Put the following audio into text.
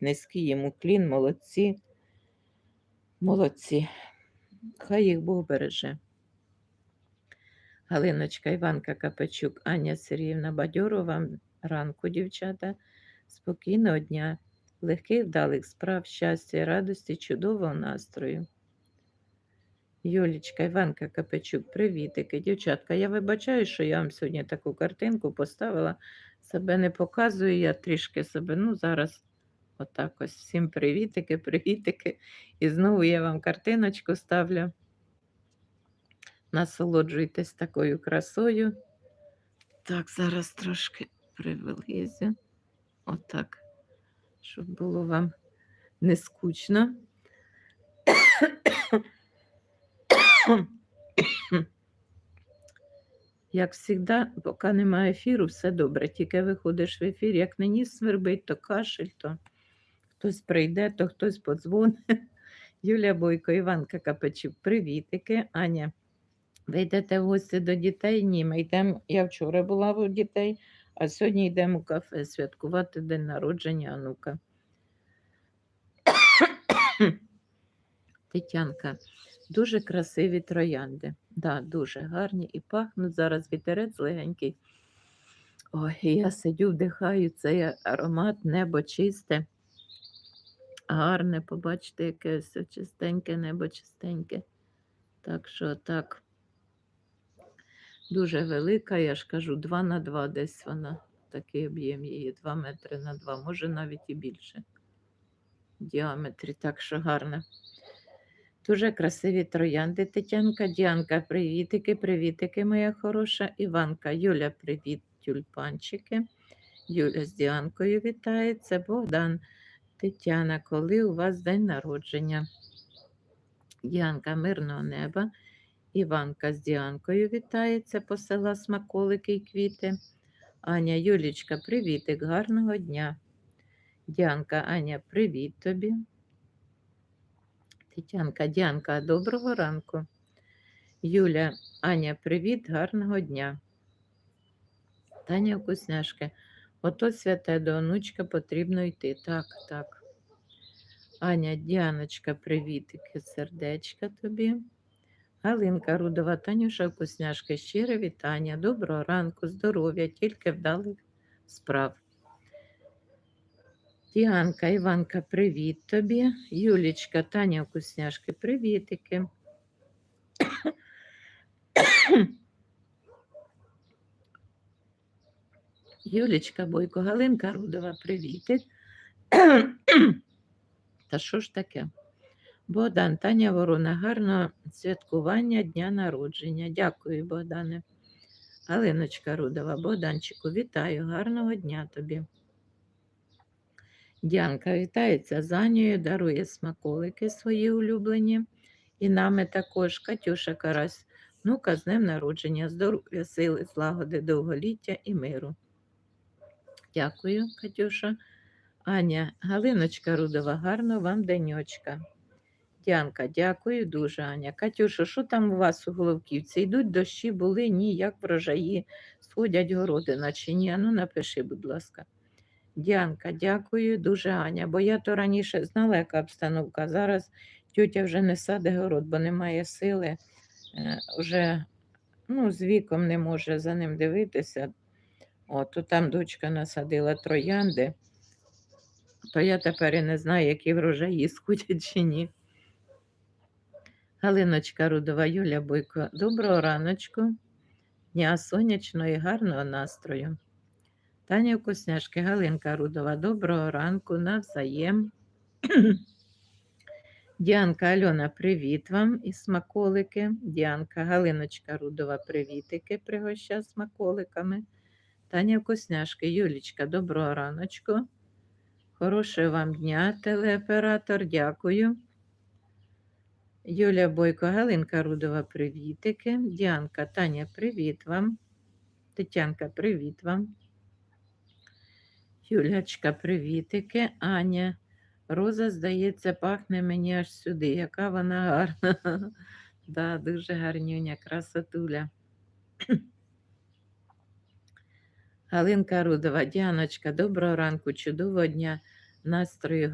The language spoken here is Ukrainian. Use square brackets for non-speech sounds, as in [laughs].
Низький йому клін, молодці. Молодці. Хай їх Бог береже. Галиночка, Іванка Капачук, Аня Сергіївна Бадьорова, вам ранку, дівчата. Спокійного дня, легких вдалих справ, щастя, радості, чудового настрою. Юлічка, Іванка Капачук, привітики, дівчатка. Я вибачаю, що я вам сьогодні таку картинку поставила. Себе не показую, я трішки себе, ну, зараз отак ось. Всім привітики, привітики. І знову я вам картиночку ставлю. Насолоджуйтесь такою красою. Так, зараз трошки привилизю. Отак, щоб було вам не скучно. Як завжди, поки немає ефіру, все добре. Тільки виходиш в ефір, як не ніс свербить, то кашель, то хтось прийде, то хтось подзвонить. [laughs] Юлія Бойко, Іванка Капачук, привітики. Аня, ви йдете в гості до дітей? Ні, ми йдемо. Я вчора була у дітей, а сьогодні йдемо у кафе святкувати день народження онука. [coughs] Тетянка, дуже красиві троянди. Да, дуже гарні і пахнуть. Зараз вітерець легенький. Ой, я сидю, вдихаю цей аромат, небо чисте. Гарне, побачите, яке все чистеньке, небо чистеньке. Так що так. Дуже велика, я ж кажу, 2 на 2 десь вона. Такий об'єм її, 2 метри на 2, може навіть і більше. В діаметрі, так що гарна. Дуже красиві троянди, Тетянка, Діанка, привітики, привітики, моя хороша. Іванка, Юля, привіт, тюльпанчики. Юля з Діанкою вітається. Богдан, Тетяна, коли у вас день народження? Діанка, мирного неба. Іванка з Діанкою вітається, посила смаколики й квіти. Аня, Юлічка, привітик, гарного дня. Діанка, Аня, привіт тобі. Тетянка, Діанка, доброго ранку. Юля, Аня, привіт, гарного дня. Таня вкусняшки. Ото святе до онучка потрібно йти. Так, так. Аня, Діаночка, привітики, сердечка тобі. Галинка Рудова, Танюша Вкусняшки, щире вітання, доброго ранку, здоров'я, тільки вдалих справ. Діанка, Іванка, привіт тобі. Юлічка, Таня Вкусняшки, привітики. Юлічка Бойко, Галинка Рудова, привітик. Та що ж таке? Богдан, Таня Ворона, гарного святкування дня народження. Дякую, Богдане. Галиночка Рудова, Богданчику, вітаю, гарного дня тобі. Діанка вітається з Анією, дарує смаколики свої улюблені. І нами також Катюша Карась, внука з днем народження, здоров'я, сили, злагоди, довголіття і миру. Дякую, Катюша. Аня, Галиночка Рудова, гарного вам денечка. Діанка, дякую дуже, Аня. Катюша, що там у вас у Головківці? Йдуть дощі, були, ні, як врожаї, сходять городи, наче ні. Ну, напиши, будь ласка. Діанка, дякую дуже, Аня. Бо я то раніше знала, яка обстановка. Зараз тютя вже не саде город, бо немає сили. Е, Вже ну, з віком не може за ним дивитися. От, там дочка насадила троянди, то я тепер і не знаю, які врожаї сходять чи ні. Галиночка Рудова, Юля Бойко, доброго раночку, дня сонячного і гарного настрою. Таня Вкусняшки, Галинка Рудова, доброго ранку, навзаєм. [clears throat] Діанка Альона, привіт вам і смаколики. Діанка Галиночка Рудова, привітики, пригоща смаколиками. Таня Вкусняшки, Юлічка, доброго раночку. Хорошого вам дня, телеоператор, дякую. Юля Бойко, Галинка Рудова, привітики. Діанка, Таня, привіт вам. Тетянка, привіт вам. Юлячка, привітики. Аня, Роза, здається, пахне мені аж сюди. Яка вона гарна. [laughs] Да, дуже гарнюня, красотуля. Галинка Рудова, Діаночка, доброго ранку, чудового дня. настрою